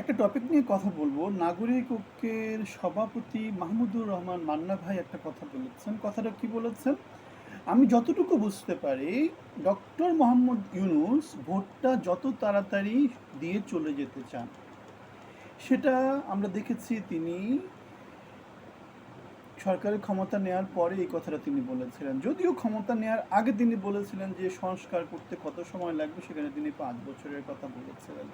একটা টপিক নিয়ে কথা বলব। নাগরিক ঐক্যের সভাপতি মাহমুদুর রহমান মান্না ভাই একটা কথা বলেছেন। কথাটা কি বলেছেন? আমি যতটুকু বুঝতে পারি ডক্টর মোহাম্মদ ইউনুস ভোটটা যত তাড়াতাড়ি দিয়ে চলে যেতে চান, সেটা আমরা দেখেছি তিনি সরকারের ক্ষমতা নেওয়ার পরে এই কথাটা তিনি বলেছিলেন। যদিও ক্ষমতা নেওয়ার আগে তিনি বলেছিলেন যে সংস্কার করতে কত সময় লাগবে, সেখানে তিনি পাঁচ বছরের কথা বলেছিলেন।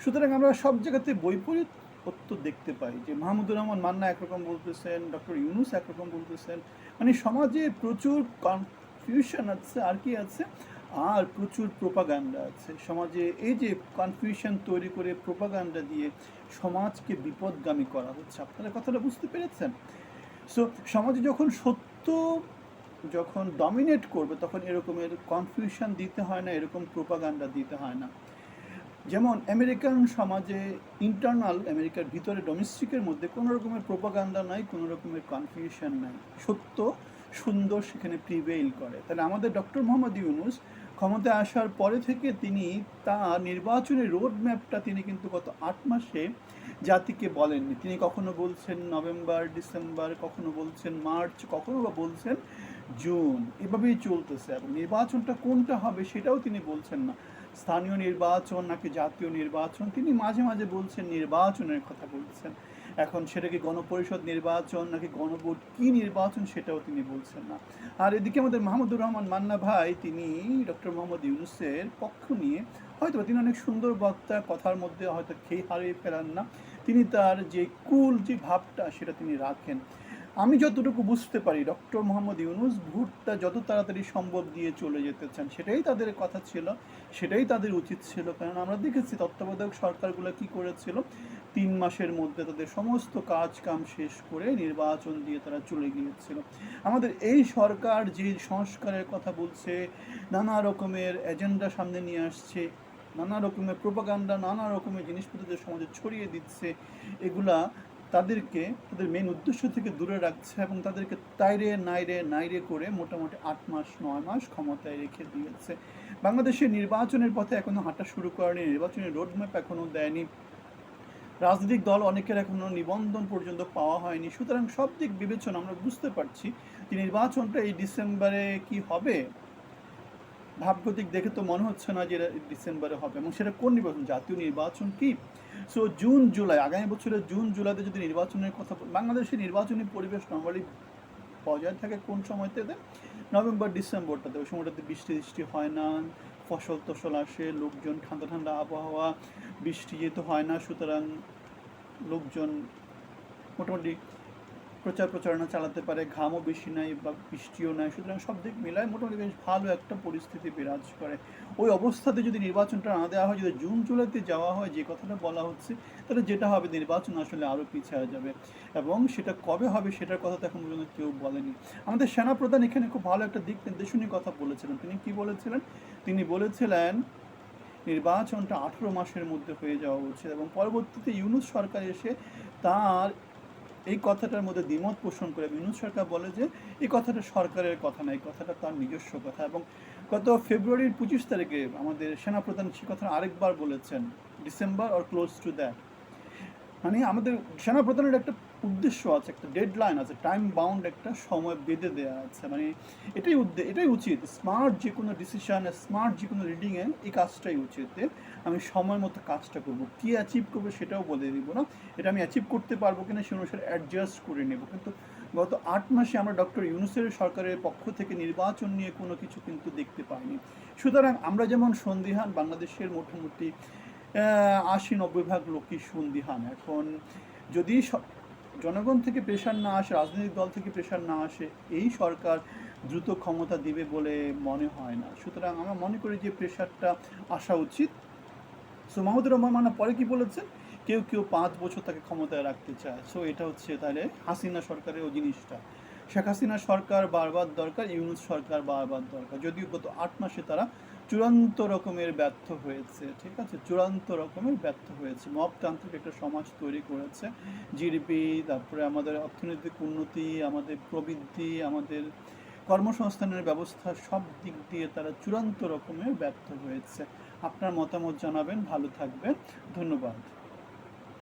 সুতরাং আমরা সব জায়গাতে বৈপরীত্য দেখতে পাই যে মাহমুদুর রহমান মান্না একরকম বলতেছেন, ডক্টর ইউনুস একরকম বলতেছেন। মানে সমাজে প্রচুর কনফিউশন আছে, আর কি আছে? আর প্রচুর প্রোপাগান্ডা আছে। সমাজে এই যে কনফিউশন তৈরি করে প্রোপাগান্ডা দিয়ে সমাজকে বিপদগামী করা হচ্ছে। আপনারা কথাটা বুঝতে পেরেছেন? সো সমাজে যখন সত্য যখন ডমিনেট করবে, তখন এরকমের কনফিউশন দিতে হয় না, এরকম প্রোপাগান্ডা দিতে হয় না। যেমন আমেরিকান সমাজে ইন্টারনাল আমেরিকার ভিতরে ডোমেস্টিকের মধ্যে কোনো রকমের প্রোপাগান্ডা নাই, কোনো রকমের কনফিউশন নাই। সত্য, সুন্দর সেখানে প্রিভেইল করে। তাহলে আমাদের ডক্টর মোহাম্মদ ইউনুস ক্ষমতায় আসার পরে থেকে তিনি তার নির্বাচনের রোড ম্যাপটা তিনি কিন্তু গত আট মাসে জাতিকে বলেননি। তিনি কখনো বলছেন নভেম্বর, ডিসেম্বর, কখনো বলছেন মার্চ, কখনো বা বলছেন জুন। এভাবেই চলতেছে। এবং নির্বাচনটা কোনটা হবে সেটাও তিনি বলছেন না। স্থানীয় নির্বাচন নাকি জাতীয় নির্বাচন? তিনি মাঝে মাঝে বলছেন নির্বাচনের কথা বলছেন। এখন সেটা কি গণপরিষদ নির্বাচন নাকি গণভোট? কি নির্বাচন সেটাও তিনি বলছেন না। আর এদিকে আমাদের মাহমুদুর রহমান মান্না ভাই, তিনি ডক্টর মোহাম্মদ ইউনুসের পক্ষ নিয়ে হয়তো তিনি অনেক সুন্দর বক্তা কথার মধ্যে হয়তো খেয়ে হারিয়ে ফেলান না। তিনি তার যে কুল, যে ভাবটা, সেটা তিনি রাখেন। আমি যতটুকু বুঝতে পারি, ডক্টর মোহাম্মদ ইউনুস ভোটটা যত তাড়াতাড়ি সম্ভব দিয়ে চলে যেতে চান সেটাই তাদের কথা ছিল, সেটাই তাদের উচিত ছিল। কারণ আমরা দেখেছি তত্ত্বাবধায়ক সরকারগুলো কি করেছিল, তিন মাসের মধ্যে তাদের সমস্ত কাজ কাম শেষ করে নির্বাচন দিয়ে তারা চলে গিয়েছিল। আমাদের এই সরকার যে সংস্কারের কথা বলছে, নানা রকমের এজেন্ডা সামনে নিয়ে আসছে, নানা রকমের প্রোপাগান্ডা, নানা রকমের জিনিসপত্র সমাজে ছড়িয়ে দিচ্ছে, এগুলা তাদেরকে, তাদের মেন উদ্দেশ্য থেকে দূরে রাখছে এবং তাদেরকে তাইরে, নাইরে নাইরে করে মোটামুটি আট মাস, নয় মাস ক্ষমতায় রেখে দিয়েছে। বাংলাদেশের নির্বাচনের পথে এখনও হাঁটা শুরু করেনি নির্বাচনের রোডম্যাপ এখনও দেয়নি। রাজনৈতিক দল অনেকের এখনও নিবন্ধন পর্যন্ত পাওয়া হয়নি। সুতরাং সব দিক বিবেচনা আমরা বুঝতে পারছি যে নির্বাচনটা এই ডিসেম্বরে কি হবে। ভাবগতিক দেখে তো মনে হচ্ছে না যে ডিসেম্বরে হবে এবং সেটা কোন নির্বাচন? জাতীয় নির্বাচন কি? সো জুন জুলাই আগামী বছরের জুন জুলাইতে যদি নির্বাচনের কথা বাংলাদেশের নির্বাচনী পরিবেশ নর্মালি বজায় থাকে কোন সময়টাতে নভেম্বর ডিসেম্বরটাতে ওই সময়টাতে বৃষ্টি বৃষ্টি হয় না, ফসল টসল আসে, লোকজন ঠান্ডা ঠান্ডা আবহাওয়া, বৃষ্টি যেহেতু হয় না, সুতরাং লোকজন মোটামুটি প্রচার প্রচারণা চালাতে পারে, ঘামও বেশি নাই বা বৃষ্টিও নাই, সুতরাং সব দিক মিলায় মোটামুটি বেশ ভালো একটা পরিস্থিতি বিরাজ করে। ওই অবস্থাতে যদি নির্বাচনটা না দেওয়া হয়, যদি জুন জুলাইতে যাওয়া হয়, যে কথাটা বলা হচ্ছে, তাহলে যেটা হবে নির্বাচন আসলে আরও পিছিয়ে যাবে। এবং সেটা কবে হবে সেটার কথা তো এখন পর্যন্ত কেউ বলেনি। আমাদের সেনাপ্রধান এখানে খুব ভালো একটা দিক নির্দেশনী কথা বলেছিলেন। তিনি কি বলেছিলেন? তিনি বলেছিলেন, নির্বাচনটা আঠেরো মাসের মধ্যে হয়ে যাওয়া উচিত এবং পরবর্তীতে ইউনুস সরকার এসে তার এই কথাটার মধ্যে দ্বিমত পোষণ করে বিনোদ সরকার বলে যে, এই কথাটা সরকারের কথা না, এই কথাটা তার নিজস্ব কথা। এবং গত ফেব্রুয়ারির পঁচিশ তারিখে আমাদের সেনাপ্রধান সে কথা আরেকবার বলেছেন, December or close to that মানে আমাদের সেনাপ্রধানের একটা উদ্দেশ্য আছে, একটা ডেডলাইন আছে টাইম বাউন্ড একটা সময় বেঁধে দেওয়া আছে। মানে এটাই এটাই উচিত। স্মার্ট যে কোনো ডিসিশন স্মার্ট যে কোনো রিডিংয়ে এই কাজটাই উচিত। আমি সময় মতো কাজটা করব। কী অ্যাচিভ করব সেটাও বলে দিব না। এটা আমি অ্যাচিভ করতে পারব কিনা সে অনুসারে অ্যাডজাস্ট করে নেব। কিন্তু গত আট মাসে আমরা ডক্টর ইউনুসের সরকারের পক্ষ থেকে নির্বাচন নিয়ে কোনো কিছু কিন্তু দেখতে পাইনি। সুতরাং আমরা যেমন সন্দিহান বাংলাদেশের মোটামুটি আশি নব্বই ভাগ লোকই সন্দিহান। এখন যদি জনগণ থেকে প্রেশার না আসে, রাজনৈতিক দল থেকে প্রেশার না আসে, এই সরকার দ্রুত ক্ষমতা দিবে বলে মনে হয় না। সুতরাং আমরা মনে করি যে প্রেশারটা আসা উচিত। সো মাহমুদুর রহমান মান্না, পরে কি বলেছেন? কেউ কেউ পাঁচ বছর তাকে ক্ষমতায় রাখতে চায়। সো এটা হচ্ছে তাহলে হাসিনা সরকারের ওই জিনিসটা। শেখ হাসিনা সরকার বারবার দরকার, ইউনুস সরকার বারবার দরকার। যদিও গত আট মাসে তারা চূড়ান্ত রকমের ব্যর্থ হয়েছে, ঠিক আছে? চূড়ান্ত রকমের ব্যর্থ হয়েছে। মবতান্ত্রিক একটা সমাজ তৈরি করেছে। জিডিপি তারপরে আমাদের অর্থনৈতিক উন্নতি, আমাদের প্রবৃদ্ধি, আমাদের কর্মসংস্থানের ব্যবস্থা, সব দিক দিয়ে তারা চূড়ান্ত রকমের ব্যর্থ হয়েছে। আপনার মতামত জানাবেন, ভালো থাকবেন। ধন্যবাদ।